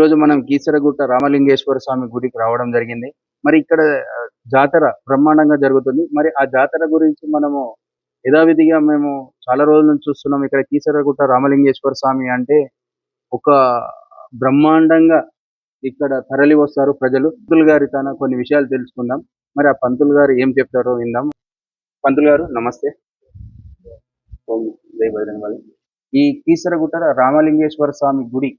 రోజు మనం కీసరగుట్ట రామలింగేశ్వర స్వామి గుడికి రావడం జరిగింది. మరి ఇక్కడ జాతర బ్రహ్మాండంగా జరుగుతుంది. మరి ఆ జాతర గురించి మనము యథావిధిగా మేము చాలా రోజుల నుంచి చూస్తున్నాం. ఇక్కడ కీసరగుట్ట రామలింగేశ్వర స్వామి అంటే ఒక బ్రహ్మాండంగా ఇక్కడ తరలి వస్తారు ప్రజలు. పంతులు గారి తన కొన్ని విషయాలు తెలుసుకుందాం. మరి ఆ పంతులు గారు ఏం చెప్తారో విందాం. పంతులు గారు నమస్తే. ఓం జై బజరంగబలి. ఈ కీసరగుట్ట రామలింగేశ్వర స్వామి గుడి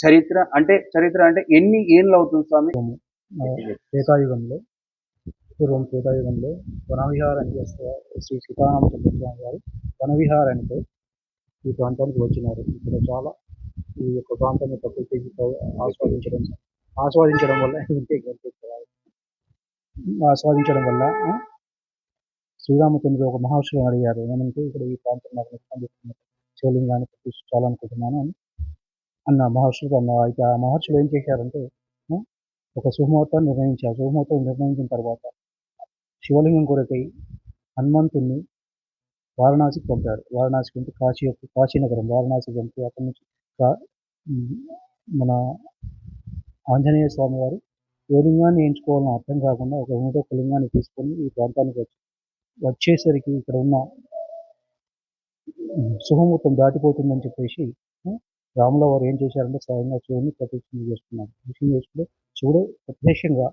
చరిత్ర అంటే చరిత్ర అంటే ఎన్ని ఏళ్ళు అవుతుంది స్వామి? త్రేతాయుగంలో పూర్వం త్రేతాయుగంలో వనవిహారం చేస్తే శ్రీ సీతారామ చంద్రస్వామి గారు వనవిహారానికి ఈ ప్రాంతానికి వచ్చినారు. ఇక్కడ చాలా ఈ యొక్క ప్రాంతాన్ని ప్రకృతికి ఆస్వాదించడం ఆస్వాదించడం వల్ల ఆస్వాదించడం వల్ల శ్రీరామచంద్రుడు ఒక మహర్షులు అడిగారు. ఏమంటే ఇక్కడ ఈ ప్రాంతం నాకు నచ్చింది శివలింగాన్ని ప్రతిష్ఠించాలనుకుంటున్నాను అని అన్న మహర్షులు అన్న అయితే ఆ మహర్షులు ఏం చేశారంటే ఒక శుభముహూర్తాన్ని నిర్ణయించారు శుభముహూర్తం నిర్ణయించిన తర్వాత శివలింగం కొరకై హనుమంతుణ్ణి వారణాసికి పంపారు. వారణాసికి పంపి కాశీ యొక్క కాశీనగరం వారణాసి పంపి అక్కడి నుంచి మన ఆంజనేయ స్వామి వారు ఏ లింగాన్ని ఎంచుకోవాలని అర్థం కాకుండా ఒక ఒక లింగాన్ని తీసుకొని ఈ ప్రాంతానికి వచ్చి వచ్చేసరికి ఇక్కడ ఉన్న శుభముహూర్తం దాటిపోతుందని చెప్పేసి రాముల వారు ఏం చేశారంటే స్వయంగా శివుని ప్రత్యక్షం చేస్తున్నారు ప్రత్యక్షం చేసుకుంటే శివుడు ప్రత్యక్షంగా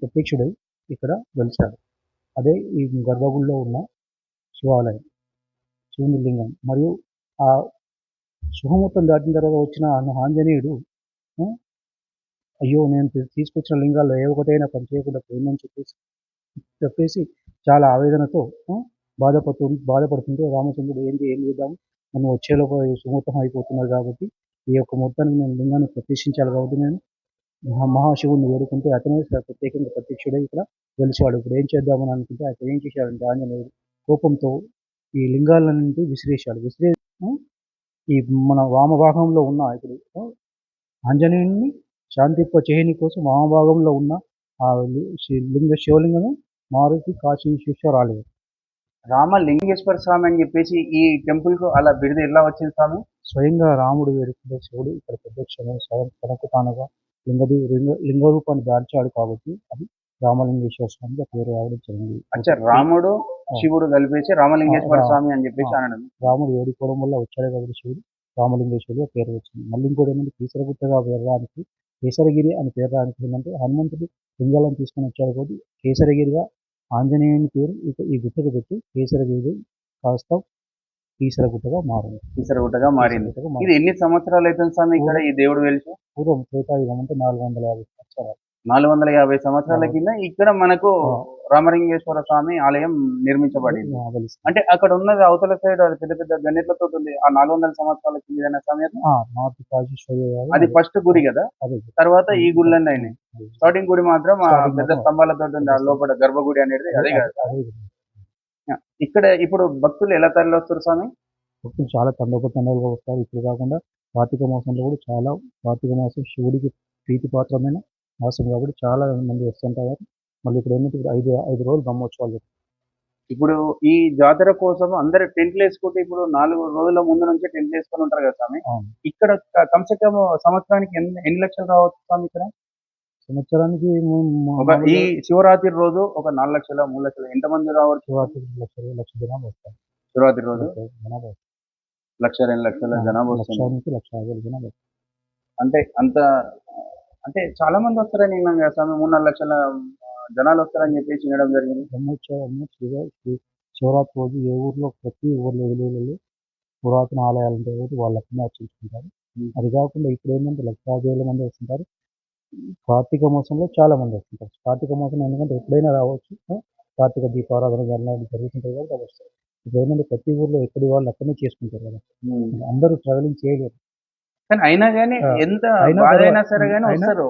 ప్రత్యక్షుడై ఇక్కడ వెలిచాడు. అదే ఈ గర్భగుడిలో ఉన్న శివాలయం శివుని లింగం. మరియు ఆ శుభముహూర్తం దాటిన తర్వాత వచ్చిన ఆంజనేయుడు అయ్యో నేను తీసుకొచ్చిన లింగాల్లో ఏ ఒకటైనా పని చేయకుండా పోయిందని చెప్పేసి చెప్పేసి చాలా ఆవేదనతో బాధపడుతు బాధపడుతుంటే రామచంద్రుడు ఏంటి ఏం చేద్దాము మనం వచ్చేలోపు ఈ సుముహూర్తం అయిపోతున్నారు కాబట్టి ఈ యొక్క ముహూర్తానికి నేను లింగాన్ని ప్రతిష్ఠించాలి కాబట్టి నేను మహా మహాశివుని వేడుకుంటే అతనే ప్రత్యేకంగా ప్రత్యక్షుడే ఇక్కడ వెలిసాడు ఇప్పుడు ఏం చేద్దామని అనుకుంటే అతను ఏం చేశాడంటే ఆంజనేయుడు కోపంతో ఈ లింగాలన్నింటి విసిరేశాడు. విసిరే ఈ మన వామభాగంలో ఉన్న ఇప్పుడు ఆంజనేయుడిని ఆంజనేయుని శాంతింప చేయని కోసం వామభాగంలో ఉన్న ఆ లి- లింగ శివలింగమే మారుతి కాశీ విశ్వేశ్వర రామలింగేశ్వర స్వామి అని చెప్పేసి ఈ టెంపుల్కు అలా బిరుదు ఎలా వచ్చింది స్వామి? స్వయంగా రాముడు వేడుకునే శివుడు ఇక్కడ ప్రత్యక్షమై స్వయం తనకు తానుగా లింగది లింగ రూపాన్ని దాల్చాడు కాబట్టి అది రామలింగేశ్వర స్వామిగా పేరు రావడం జరిగింది. అంటే రాముడు శివుడు కలిపేసి రామలింగేశ్వర స్వామి అని చెప్పేసి. అనడం. రాముడు వేడుకోవడం వల్ల వచ్చాడు కాబట్టి శివుడు రామలింగేశ్వరుడు పేరు వచ్చింది. మళ్ళీ ఇంకోటి ఏంటంటే కేసరగుట్టగా పేరడానికి కేసరగిరి అని పేరు రానికి ఏంటంటే హనుమంతుడు లింగాలను తీసుకొని వచ్చాడు కాబట్టి కేసరగిరిగా ఆంజనేయుని పేరు ఇక ఈ గుట్టకు పెట్టి కేసరగిరి కాస్త కీసరగుట్టగా మారింది కీసరగుట్టగా మారింది ఇది మారింది ఎన్ని సంవత్సరాలు అవుతుంది స్వామి ఇక్కడ ఈ దేవుడు వెలిసి పూర్వం త్రేతాయుగం అంటే నాలుగు వందల యాభై సంవత్సరాలు నాలుగు వందల యాభై సంవత్సరాల. కింద ఇక్కడ మనకు. రామలింగేశ్వర స్వామి ఆలయం నిర్మించబడింది. అంటే అక్కడ ఉన్నది అవతల సైడ్ అది పెద్ద పెద్ద గన్నిట్లతో ఉంది. ఆ నాలుగు వందల సంవత్సరాల కింద సమయం అది ఫస్ట్ గుడి కదా? తర్వాత ఈ గుళ్ళన్నీ అయినాయి. స్టార్టింగ్ గుడి మాత్రం ఆ పెద్ద. స్తంభాలతో ఉంది. ఆ లోపల గర్భగుడి అనేది అదే కదా. ఇక్కడ ఇప్పుడు భక్తులు ఎలా తరలి వస్తారు స్వామి? భక్తులు చాలా తండోప తండాలుగా వస్తారు. ఇప్పుడు కాకుండా కార్తీక మాసంలో కూడా చాలా కార్తీక మాసం శివుడికి ప్రీతిపాత్రమైన మాసం కాబట్టి చాలా మంది వస్తుంటారు. మళ్ళీ ఇప్పుడు ఏంటంటే ఐదు ఐదు రోజులు బ్రహ్మోత్సవాలు ఇప్పుడు ఈ జాతర కోసం అందరు టెంట్లు వేసుకుంటే ఇప్పుడు నాలుగు రోజుల ముందు నుంచి టెంట్లు వేసుకొని ఉంటారు కదా స్వామి. ఇక్కడ కమ్సే కమ్ సంవత్సరానికి ఎన్ని ఎన్ని లక్షలు రావచ్చు స్వామి ఇక్కడ? సంవత్సరానికి ఈ శివరాత్రి రోజు ఒక నాలుగు లక్షల మూడు లక్షలు ఎంత మంది రావచ్చు? శివరాత్రి లక్ష లక్ష జనాభా వస్తారు శివరాత్రి రోజు? జనాభా. లక్ష రెండు లక్షల జనాభా లక్ష వస్తుంది. నుంచి లక్ష యాభై జనాభా వస్తారు. అంటే అంత అంటే చాలా మంది వస్తారని విన్నాం కదా స్వామి మూడు నాలుగు లక్షల జనాలు వస్తారని చెప్పేసి వినడం జరిగింది. బ్రహ్మోత్సవం శివ శి- శివరాత్రి రోజు ఏ ఊర్లో ప్రతి ఊర్లో విలువలలో పురాతన ఆలయాలు ఉంటాయి కాబట్టి వాళ్ళు అక్కడనే అర్చించుకుంటారు. అది కాకుండా ఇప్పుడు ఏంటంటే లక్షాది వేల మంది వస్తుంటారు. కార్తీక మాసంలో చాలా మంది వస్తుంటారు. కార్తీక మాసం ఎందుకంటే ఎప్పుడైనా రావచ్చు. కార్తీక దీపారాధన జరగడం జరుగుతుంటాయి కాబట్టి అది వస్తారు. ఇప్పుడు ఏంటంటే ప్రతి ఊర్లో ఎక్కడి వాళ్ళు అక్కడనే చేసుకుంటారు కదా. అందరూ ట్రావెలింగ్ చేయలేరు. కానీ అయినా కానీ ఎంత అయినా బాధ కూడా- అయినా సరే కానీ వస్తారు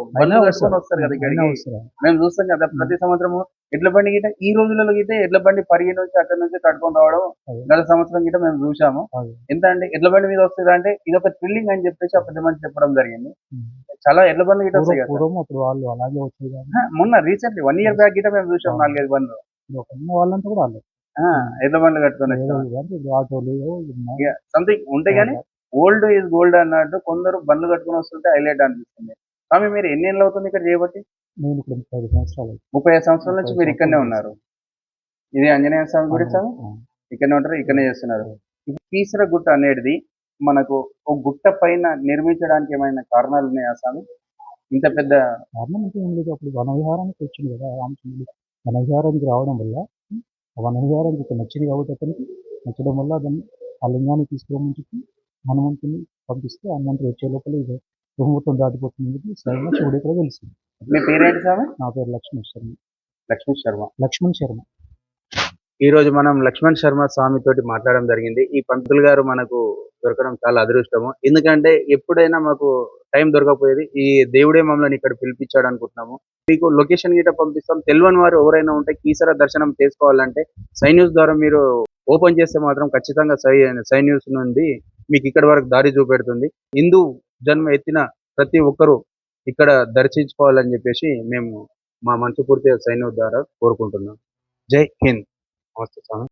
వస్తారు. కదా వస్తారు. మేము చూస్తాం కదా ప్రతి సంవత్సరము ఎడ్ల బండి గిట్ట ఈ రోజులలో గిట్ట ఎడ్ల బండి పరిగి నుంచి అక్కడ నుంచి కట్టుకొని రావడం. గత సంవత్సరం గిట్ట మేము చూసాము. ఎంత అంటే ఎడ్ల బండి మీద వస్తుంది అంటే ఇది ఒక థ్రిల్లింగ్ అని చెప్పేసి పెద్ద మనిషి చెప్పడం జరిగింది. చాలా ఎడ్ల బండ్లు గిట్ట వస్తాయి వాళ్ళు అలాగే మొన్న రీసెంట్లీ వన్ ఇయర్ బ్యాక్ గిట్ట మేము చూసాం ఆ. నాలుగైదు బండ్లు వాళ్ళంతా కూడా ఎడ్ల బండ్లు కట్టుకొని. సంథింగ్ ఉంటాయి కానీ ఓల్డ్ ఈజ్ గోల్డ్ అన్నట్టు కొందరు బండ్లు కట్టుకుని వస్తుంటే హైలైట్ అనిపిస్తుంది. స్వామి మీరు ఎన్ని ఏళ్ళు అవుతుంది ఇక్కడ చేయబట్టి? నేను ఇక్కడ ముప్పై ఐదు సంవత్సరాలు. ముప్పై ఐదు సంవత్సరాల నుంచి మీరు ఇక్కడనే ఉన్నారు. ఇది ఆంజనేయ స్వామి గుడి స్వామి ఇక్కడనే ఉంటారు ఇక్కడనే చేస్తున్నారు. కీసర గుట్ట అనేది మనకు ఒక గుట్ట పైన నిర్మించడానికి ఏమైనా కారణాలు ఉన్నాయా స్వామి? ఇంత పెద్ద కారణం అంటే ఏం లేదు అప్పుడు వనవిహారానికి వచ్చింది కదా రామచంద్రుడు. వనవిహారానికి రావడం వల్ల వనవిహారానికి ఇక్కడ నచ్చింది కాబట్టి అతనికి నచ్చడం వల్ల దాన్ని ఆ లింగాన్ని తీసుకురమని చెప్పి హనుమంతుని పంపిస్తే హనుమంతుడు వచ్చే లోపల ఇది బ్రహ్మత్వం దాటిపోతుంది స్వయంగా శివుడు ఇక్కడ తెలిసింది మీ పేరేంటి స్వామి? నా పేరు లక్ష్మణ్ శర్మ. లక్ష్మీ శర్మ. లక్ష్మణ్ శర్మ. ఈ రోజు మనం లక్ష్మణ్ శర్మ స్వామి తోటి మాట్లాడడం జరిగింది. ఈ పంతులు గారు మనకు దొరకడం చాలా అదృష్టము. ఎందుకంటే ఎప్పుడైనా మాకు టైం దొరకపోయేది ఈ దేవుడే మమ్మల్ని ఇక్కడ పిలిపించాడు అనుకుంటున్నాము. మీకు లొకేషన్ గిట్ట పంపిస్తాం. తెలియని వారు ఎవరైనా ఉంటే కీసర దర్శనం చేసుకోవాలంటే సై న్యూస్ ద్వారా మీరు ఓపెన్ చేస్తే మాత్రం ఖచ్చితంగా సై సై న్యూస్ నుండి మీకు ఇక్కడ వరకు దారి చూపెడుతుంది. హిందూ జన్మ ఎత్తిన ప్రతి ఒక్కరూ ఇక్కడ దర్శించుకోవాలని చెప్పేసి మేము మా మనసు పూర్తిగా సైన్యం ద్వారా కోరుకుంటున్నాం. జై హింద్. నమస్తే స్వామి.